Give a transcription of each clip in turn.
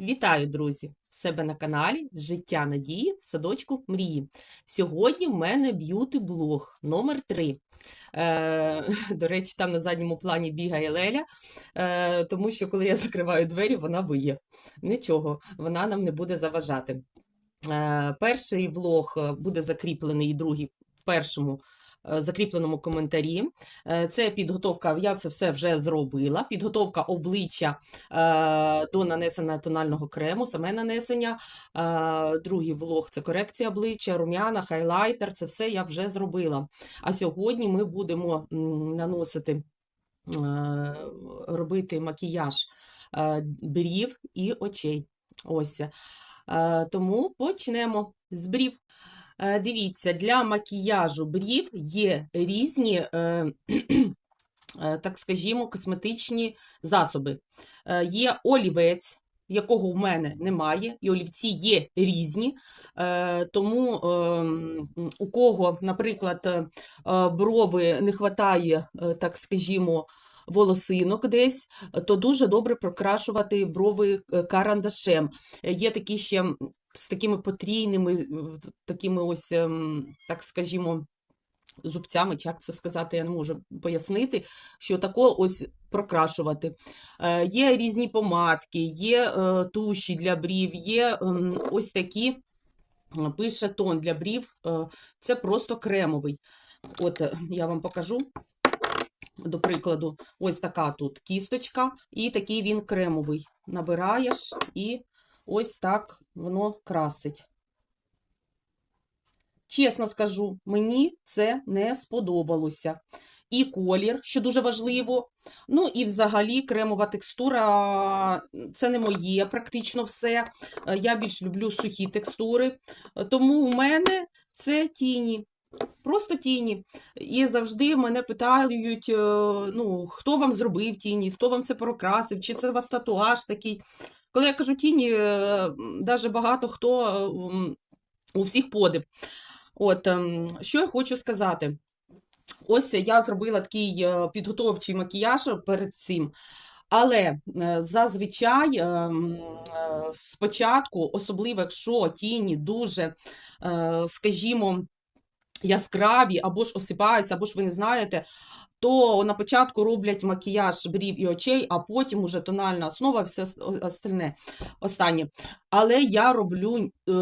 Вітаю, друзі! В себе на каналі Життя Надії в садочку Мрії. Сьогодні в мене б'юти-блог номер 3. Е, до речі, там на задньому плані бігає Леля, е, тому що коли я закриваю двері, вона виє. Нічого, вона нам не буде заважати. Е, перший влог е, буде закріплений, і другий в першому закріпленому коментарі. Е, Це підготовка, я це все вже зробила. Підготовка обличчя е, до нанесення тонального крему, саме нанесення. Е, Другий влог це корекція обличчя, рум'яна, хайлайтер. Це все я вже зробила. А сьогодні ми будемо наносити, е, робити макіяж е, брів і очей. Ось. Е, Тому почнемо з брів. Е, Дивіться, для макіяжу брів є різні, е, е, так скажімо, косметичні засоби. Є олівець, якого в мене немає, і олівці є різні. Тому ем, у кого, наприклад, брови не вистачає, так скажімо, волосинок десь, то дуже добре прокрашувати брови е, карандашем. Е, Є такі ще з такими потрійними, е, такими ось, ем, так скажімо, зубцями, як це сказати, я не можу пояснити, що тако ось прокрашувати. Є різні помадки, є туші для брів, є ем, ось такі пише тон для брів, це просто кремовий. От я вам покажу. До прикладу, ось така тут кісточка, і такий він кремовий. Набираєш і ось так воно красить. Чесно скажу, мені це не сподобалося. І колір, що дуже важливо. Ну і взагалі кремова текстура це не моє практично все. Е, Я більш люблю сухі текстури. Е, Тому у мене це тіні. Просто тіні. І завжди мене питають, е, ну, хто вам зробив тіні, хто вам це прокрасив, чи це у вас татуаж такий. Коли я кажу тіні, навіть багато хто е, у всіх подив. От, ем, що я хочу сказати. Ось я зробила такий е, підготовчий макіяж перед цим. Але е, зазвичай ем, е, спочатку, особливо якщо тіні дуже, е, скажімо, яскраві, або ж осипаються, або ж ви не знаєте, то на початку роблять макіяж брів і очей, а потім уже тональна основа, все ос- остальне, останнє. Але я роблю е,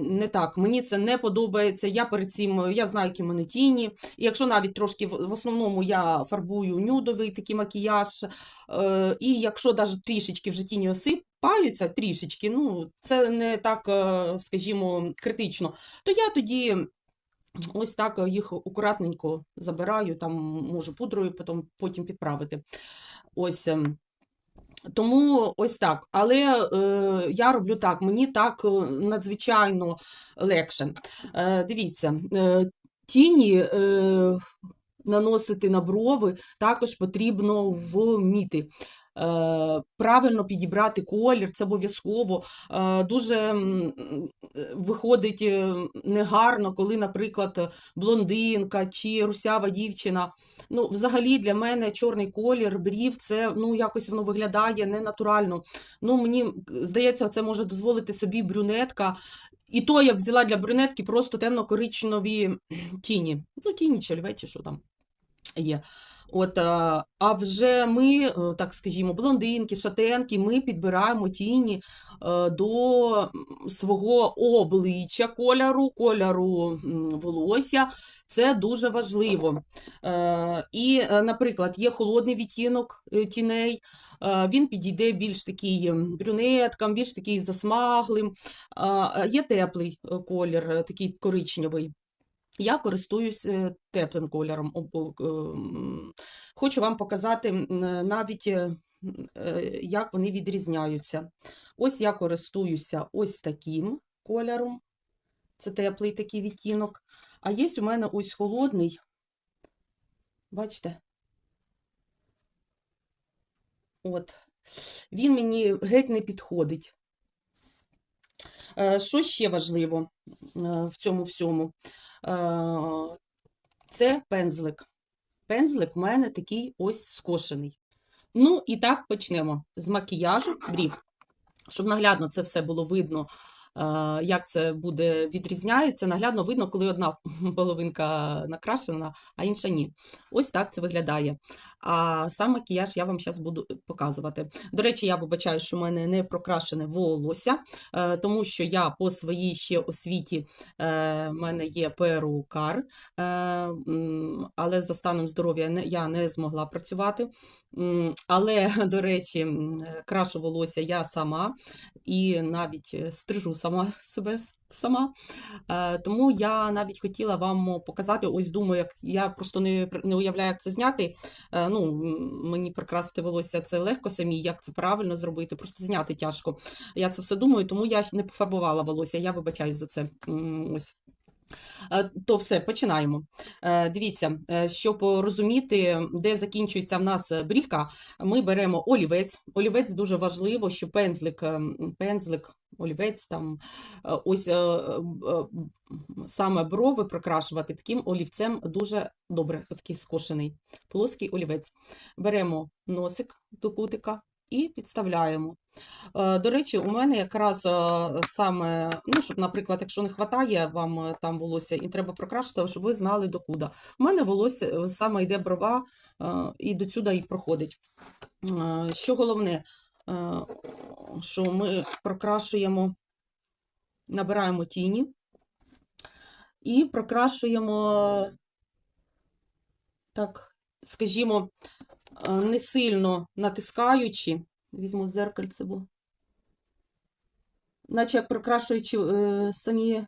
не так. Мені це не подобається. Я перед цим, я знаю, які мене тіні. І якщо навіть трошки, в в основному я фарбую нюдовий такий макіяж, е, і якщо навіть трішечки вже тіні осипаються, трішечки, ну, це не так, е, скажімо, критично, то я тоді Ось так е, їх акуратненько забираю, там можу пудрою потім, потім підправити. Ось. ем, Тому ось так. Але е, я роблю так, мені так е, надзвичайно легше. Е, дивіться, е, тіні е, наносити на брови також потрібно вміти. Е, правильно підібрати колір, це обов'язково. Е, дуже виходить е, негарно, коли, наприклад, блондинка чи русява дівчина. Ну, взагалі для мене чорний колір брів, це ну, якось воно виглядає ненатурально. Ну, мені здається, це може дозволити собі брюнетка. І то я взяла для брюнетки просто темно-коричневі тіні. Ну, тіні чи що там є. От, а, а вже ми, е, так скажімо, блондинки, шатенки, ми підбираємо тіні е, до свого обличчя кольору, кольору волосся. Це дуже важливо. Е, І, е, наприклад, є холодний відтінок е, тіней, е, він підійде більш такий брюнеткам, більш такий засмаглим. Є теплий е, колір, е, такий коричневий. Я користуюсь е, теплим кольором. Ем, Хочу вам показати е, навіть, е, як вони відрізняються. Ось я користуюся ось таким кольором. Це теплий такий відтінок. А є у мене ось холодний. Бачите? От. Він мені геть не підходить. Е, Що ще важливо е, в цьому всьому? Е, Це пензлик. Пензлик в мене такий ось скошений. Ну, і так почнемо з макіяжу брів. щоб наглядно це все було видно, як це буде відрізняється. Наглядно видно, коли одна половинка накрашена, а інша ні. Ось так це виглядає. А сам макіяж я вам зараз буду показувати. До речі, я вибачаю, що в мене не прокрашене волосся, е, тому що я по своїй ще освіті е, в мене є перукар, е, але за станом здоров'я я не змогла працювати. Але, до речі, крашу волосся я сама і навіть стрижу сама себе сама. Е, Тому я навіть хотіла вам показати, ось думаю, як я просто не, не уявляю, як це зняти. Е, Ну, мені прикрасити волосся це легко самі, як це правильно зробити, просто зняти тяжко. Я це все думаю, тому я не пофарбувала волосся. Я вибачаюсь за це. Ось. Е, То все, починаємо. Е, Дивіться, е, щоб розуміти, де закінчується в нас брівка, ми беремо олівець. Олівець дуже важливо, що пензлик, пензлик, олівець там, ось саме брови прокрашувати таким олівцем дуже добре, такий скошений, плоский олівець. Беремо носик до кутика і підставляємо. Е, До речі, у мене якраз е, саме, ну, щоб, наприклад, якщо не вистачає вам е, там волосся і треба прокрашити, щоб ви знали докуди. У мене волосся саме йде брова і до сюди і проходить. Що головне, що ми прокрашуємо, набираємо тіні і прокрашуємо, так, скажімо, не сильно натискаючи. Візьму зеркальце, бо наче як прикрашуючи е, самі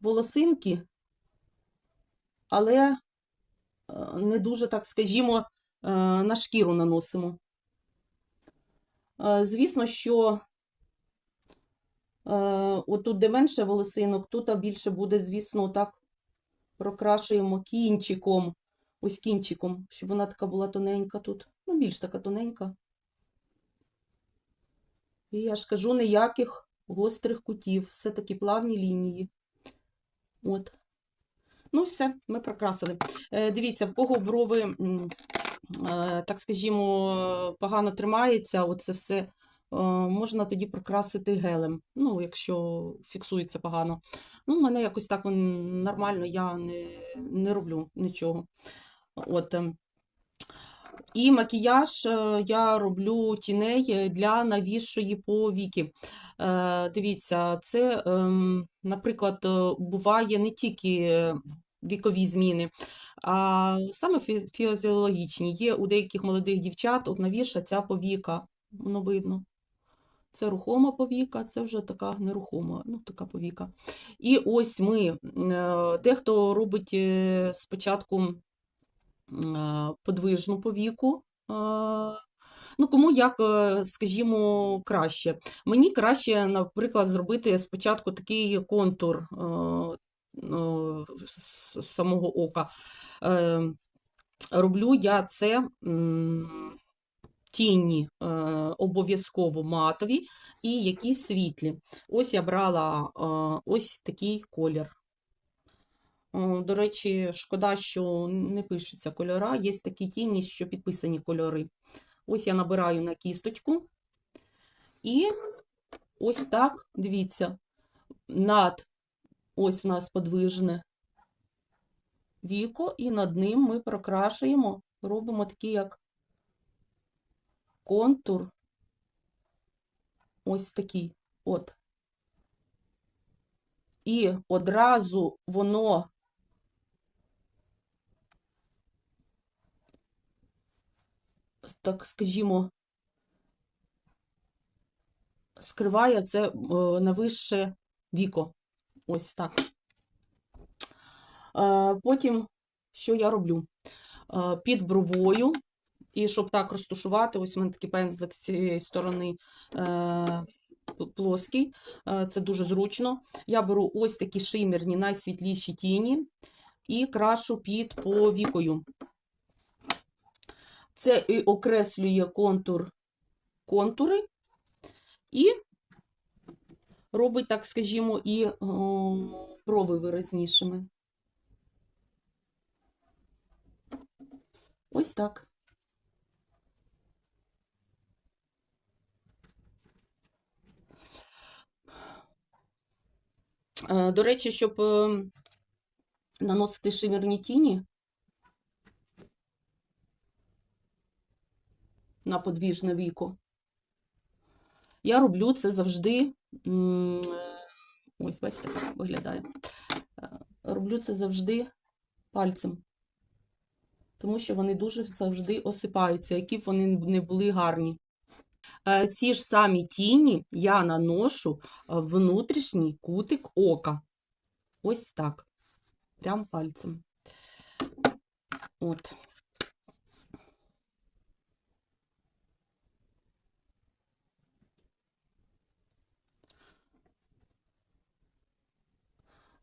волосинки, але е, не дуже, так скажімо, е, на шкіру наносимо. Е, звісно, що е, отут, де менше волосинок, тут більше буде, звісно, так прокрашуємо кінчиком, ось кінчиком, щоб вона така була тоненька тут, ну, більш така тоненька. І я ж кажу, ніяких гострих кутів, все такі плавні лінії. От. Ну, все, ми прокрасили. Е, дивіться, в кого брови, е, так скажімо, погано тримається, оце все можна тоді прокрасити гелем. Ну, якщо фіксується погано. Ну, в мене якось так нормально, я не, не роблю нічого. От. ем. І макіяж е, я роблю тіней е, для навісшої повіки. Е, Дивіться, це, ем, наприклад, е, буває не тільки вікові зміни, а саме фізіологічні. Є у деяких молодих дівчат навіша ця повіка, воно видно. Це рухома повіка, це вже така нерухома, ну, така повіка. І ось ми, е, дехто робить е, спочатку е, подвижну повіку. Ну, кому як, скажімо, краще. Мені краще, наприклад, зробити спочатку такий контур е, з самого ока. Е, Роблю я це тіні е, обов'язково матові і якісь світлі. Ось я брала е, ось такий колір. О, До речі, шкода, що не пишуться кольора. Є такі тіні, що підписані кольори. Ось я набираю на кісточку. І ось так, дивіться, над ось у нас подвижне віко, і над ним ми прокрашуємо, робимо такий як контур. Ось такий. От. І одразу воно так скажімо, скриває це е, на вище віко. Ось так. Е, Потім, що я роблю? Е, Під бровою, і щоб так розташувати, ось у мене такий пензлик з цієї сторони е, плоский, е, це дуже зручно. Я беру ось такі шимірні, найсвітліші тіні і крашу під повікою. Це і окреслює контур контури і робить, так скажімо, і о, брови виразнішими. Ось так. До речі, щоб е, наносити шимерні тіні на подвіжне віко, я роблю це завжди. е, Ось, бачите, як виглядає. Е, Роблю це завжди пальцем. Тому що вони дуже завжди осипаються, які б вони не були гарні. Е, Ці ж самі тіні я наношу внутрішній кутик ока. Ось так. Прям пальцем. От.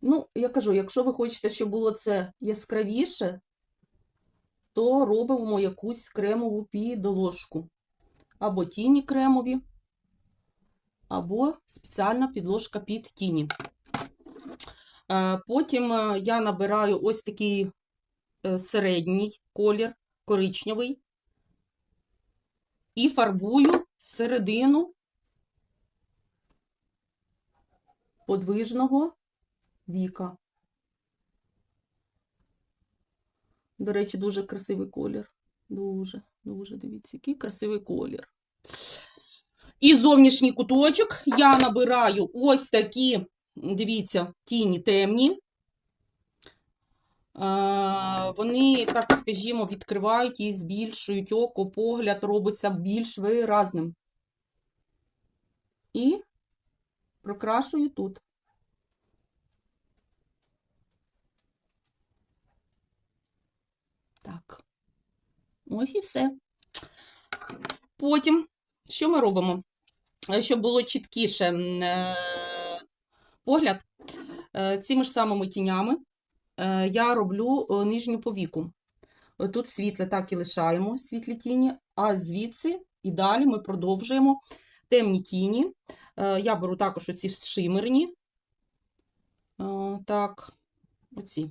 Ну, я кажу, якщо ви хочете, щоб було це яскравіше, то робимо якусь кремову підложку. Або тіні кремові, або спеціальна підложка під тіні. Е, Потім е, я набираю ось такий е, середній колір, коричневий, і фарбую середину подвижного віка. До речі, дуже красивий колір. Дуже, дуже, дивіться, який красивий колір. І зовнішній куточок я набираю ось такі, дивіться, тіні темні. Вони, так скажімо, відкривають і збільшують око, погляд робиться більш виразним. І прокрашую тут. Так. Ось і все. Потім, що ми робимо? Е, Щоб було чіткіше е, погляд, е, цими ж самими тінями я роблю нижню повіку. Тут світле так і лишаємо, світлі тіні, а звідси і далі ми продовжуємо темні тіні. Я беру також оці шимерні. Так, оці.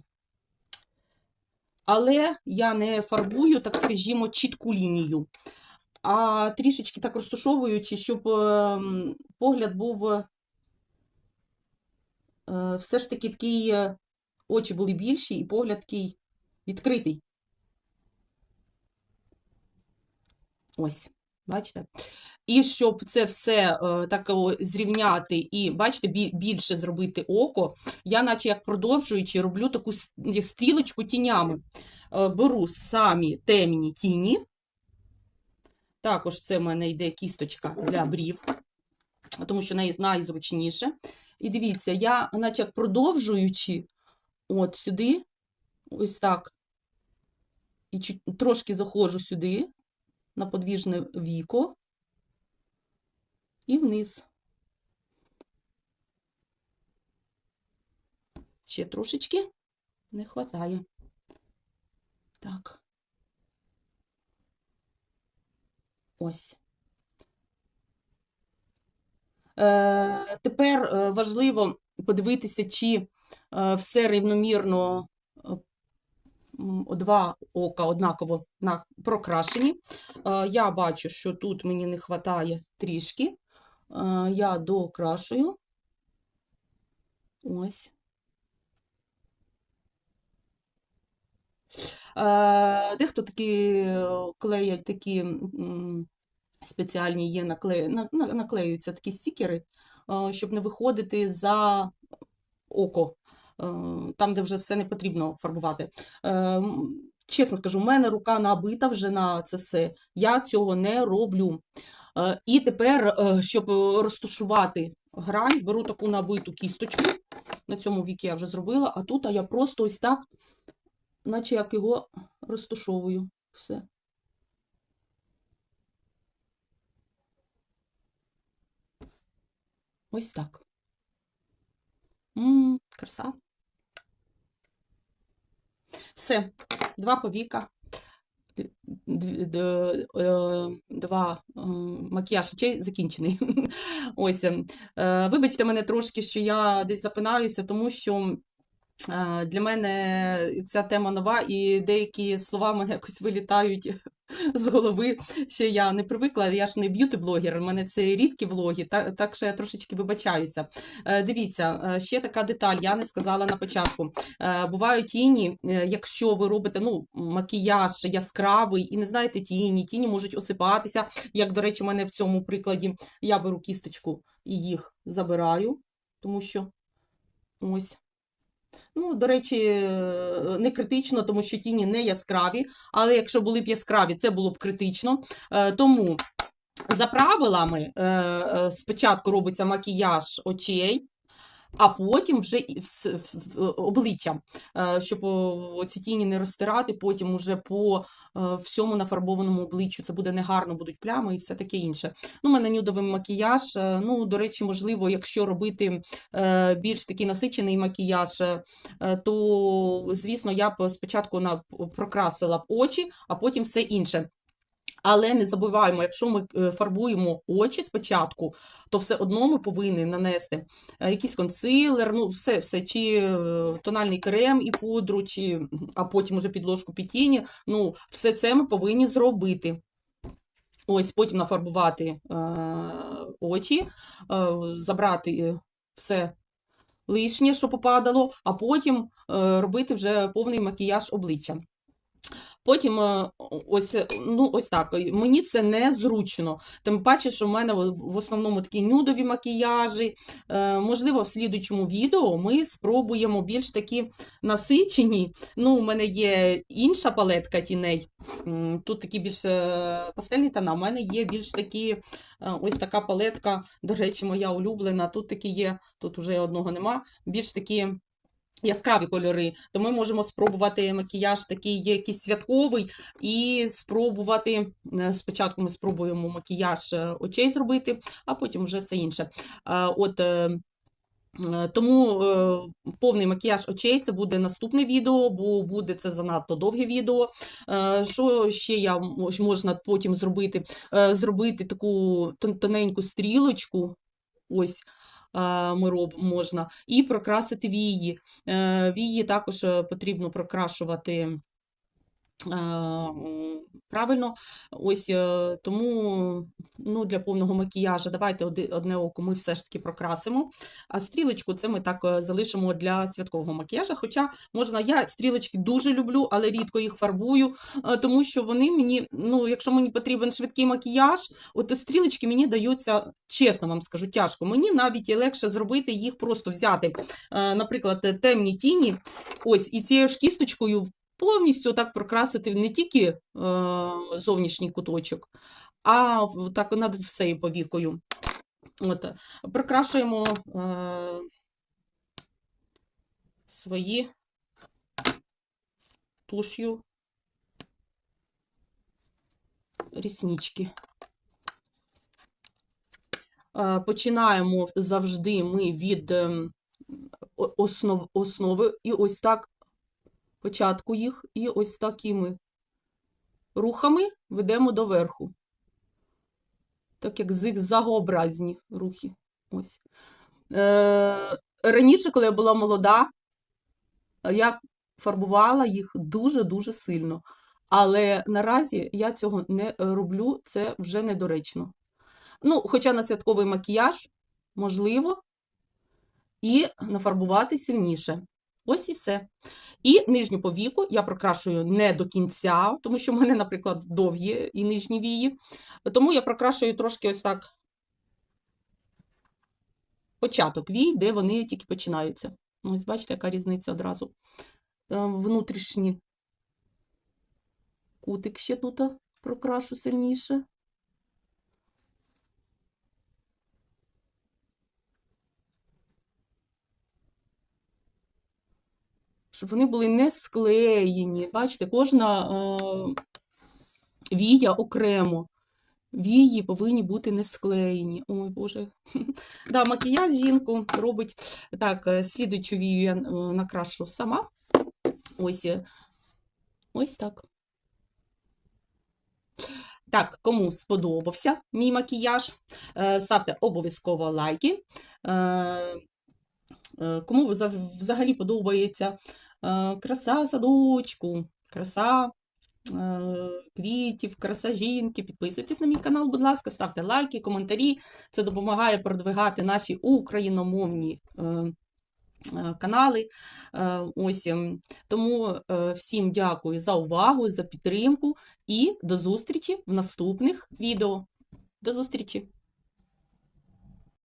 Але я не фарбую, так скажімо, чітку лінію, а трішечки так розташовуючи, щоб ем, погляд був е, все ж таки такий, е, очі були більші і погляд такий відкритий. Ось, бачите? І щоб це все е, так зрівняти і, бачите, більше зробити око, я, наче як продовжуючи, роблю таку стрілочку тінями. Е, Беру самі темні тіні. Також це в мене йде кісточка для брів, тому що най- найзручніше. І дивіться, я, наче як продовжуючи, от сюди, ось так, і трошки заходжу сюди, на подвіжне віко, і вниз. Ще трошечки не вистачає. Так. Ось. Е, тепер е, важливо подивитися, чи е, все рівномірно е, два ока однаково прокрашені. Е, я бачу, що тут мені не вистачає трішки. Е, я докрашую. Ось. Е, Дехто такі клеять такі спеціальні є накле... на- на- наклеюються такі стікери, щоб не виходити за око, там, де вже все не потрібно фарбувати. Е, Чесно скажу, у мене рука набита вже на це все. Я цього не роблю. Е, І тепер, е, щоб е, розташувати грань, беру таку набиту кісточку. На цьому віки я вже зробила, а тут я просто ось так, наче як його розташовую. Все. Ось так. М, краса. Все, два повіка, е, два е, макіяж очей закінчений. Ось. е, Вибачте мене трошки, що я десь запинаюся, тому що Для мене ця тема нова, і деякі слова в мене якось вилітають з голови. Ще я не привикла, я ж не б'юті-блогер, у мене це рідкі влоги, так, так що я трошечки вибачаюся. Е, Дивіться, е, ще така деталь, я не сказала на початку. Е, Бувають тіні, е, якщо ви робите ну, макіяж яскравий і не знаєте тіні, тіні можуть осипатися. Як, до речі, в мене в цьому прикладі я беру кісточку і їх забираю, тому що ось. Ну, до речі, е, не критично, тому що тіні не яскраві, але якщо були б яскраві, це було б критично. Е, Тому за правилами е, спочатку робиться макіяж очей, а потім вже в- в- е, щоб ці тіні не розтирати, потім уже по е, всьому нафарбованому обличчю це буде негарно, будуть плями і все таке інше. Ну, у мене нюдовий макіяж. е, Ну, до речі, можливо, якщо робити е, більш такий насичений макіяж, е, е, то, звісно, я б спочатку прокрасила б очі, а потім все інше. Але не забуваємо, якщо ми е, фарбуємо очі спочатку, то все одно ми повинні нанести е, якийсь консилер, ну все, все, чи е, тональний крем і пудру, чи, а потім уже підложку під тіні. Ну, все це ми повинні зробити. Ось потім нафарбувати е, очі, е, забрати все лишнє, що попадало, а потім е, робити вже повний макіяж обличчя. Потім е, ось, е, ну, ось так. е, Мені це незручно. Тим паче, що в мене в основному такі нюдові макіяжі. Можливо, в слідуючому відео ми спробуємо більш такі насичені. Ну, у мене є інша палетка тіней. Тут такі більш пастельні тона. У мене є більш такі, ось така палетка, до речі, моя улюблена. Тут такі є, тут вже одного нема. Більш такі яскраві кольори, то ми можемо спробувати макіяж такий якийсь святковий, і спробувати е, спочатку ми спробуємо макіяж е, очей зробити, а потім вже все інше. От е, тому повний макіяж очей це буде наступне відео, бо буде це занадто довге відео. Що ще я можна потім зробити? Зробити таку тоненьку стрілочку. Ось ми роб, можна, і прокрасити вії. Е, Вії також е, потрібно прокрашувати е, правильно. Ось е, тому ну, для повного макіяжу давайте одне око ми все ж таки прокрасимо, а стрілочку це ми так е, залишимо для святкового макіяжу. Хоча можна, я стрілочки дуже люблю, але рідко їх фарбую, е, тому що вони мені, ну, якщо мені потрібен швидкий макіяж, от стрілочки мені даються, чесно вам скажу, тяжко. Мені навіть легше зробити їх просто взяти, е, наприклад, е, темні тіні, ось, і цією ж кісточкою повністю так прокрасити не тільки е, зовнішній куточок, а так над всею повікою. От, прокрашуємо е, свої туш'ю ріснички. Е, Починаємо завжди ми від основ, основи, і ось так початку їх, і ось такими рухами ведемо до верху. Так як зигзагообразні рухи. Ось. Е, раніше, коли я була молода, я фарбувала їх дуже-дуже сильно. Але наразі я цього не роблю, це вже недоречно. Ну, хоча на святковий макіяж можливо, і нафарбувати сильніше. Ось і все. І нижню повіку я прокрашую не до кінця, тому що в мене, наприклад, довгі і нижні вії. Тому я прокрашую трошки ось так початок вій, де вони тільки починаються. Ось бачите, яка різниця одразу. Е, Внутрішні кутик ще тут прокрашу сильніше. Щоб вони були не склеєні. Бачите, кожна е, вія окремо. Вії повинні бути не склеєні. Ой, Боже. Да, макіяж жінку робить. Так, е, слідуючу вію я е, накрашу сама. Ось, е, ось так. Так, кому сподобався мій макіяж, ставте обов'язково лайки. Е, Кому взагалі подобається е, краса садочку, краса е, квітів, краса жінки. Підписуйтесь на мій канал, будь ласка, ставте лайки, коментарі. Це допомагає продвигати наші україномовні канали. Ось ем, тому всім дякую за увагу, за підтримку і до зустрічі в наступних відео. До зустрічі!